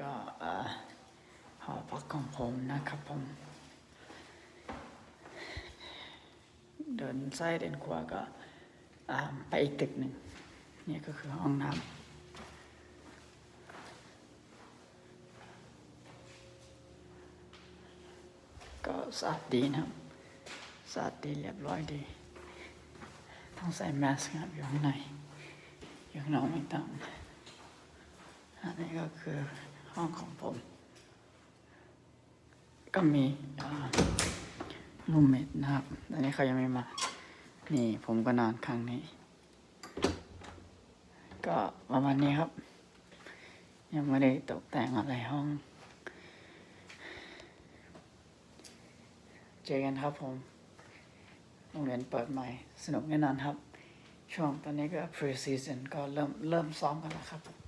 ก็หอพักของผมนะครับผม เดินซ้ายเดินขวาก็ไปอีกตึกหนึ่งนี่ก็คือห้องน้ำก็สะอาดดีนะครับสะอาดดีเรียบร้อยดี ต้องใส่แมสครับอยู่ข้างในอยู่ข้างนอกไม่ต้องอันนี้ก็คือ ห้องของผม ก็มีรูมเมทนะครับ ตอนนี้เขายังไม่มา นี่ผมก็นอนข้างนี้ ก็ประมาณนี้ครับ ยังไม่ได้ตกแต่งอะไรห้อง เจอกันครับผมโรงเรียนเปิดใหม่ สนุกแน่นอนครับ ช่วงตอนนี้ก็ pre season ก็เริ่มเริ่มซ้อมกันแล้วครับผม